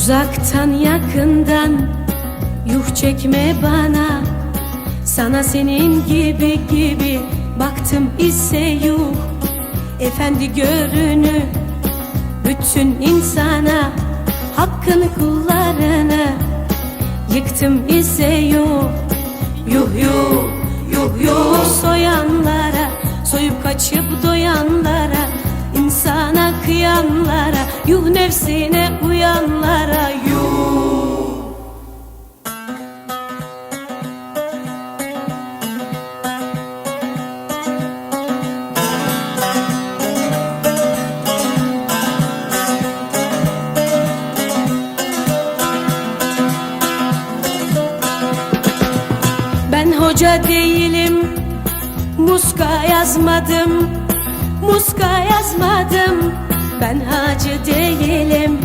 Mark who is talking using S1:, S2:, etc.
S1: Uzaktan yakından yuh çekme bana. Sana senin gibi gibi baktım ise yuh. Efendi görünü bütün insana Hakkını kullarını yıktım ise yuh. Yuh yuh yuh yuh. Soyanlara Soyup kaçıp doyanlara insana kıyanlara Yuh nefsine uyanlara yuh. Ben hoca değilim Muska yazmadım Muska yazmadım Ben hacı değilim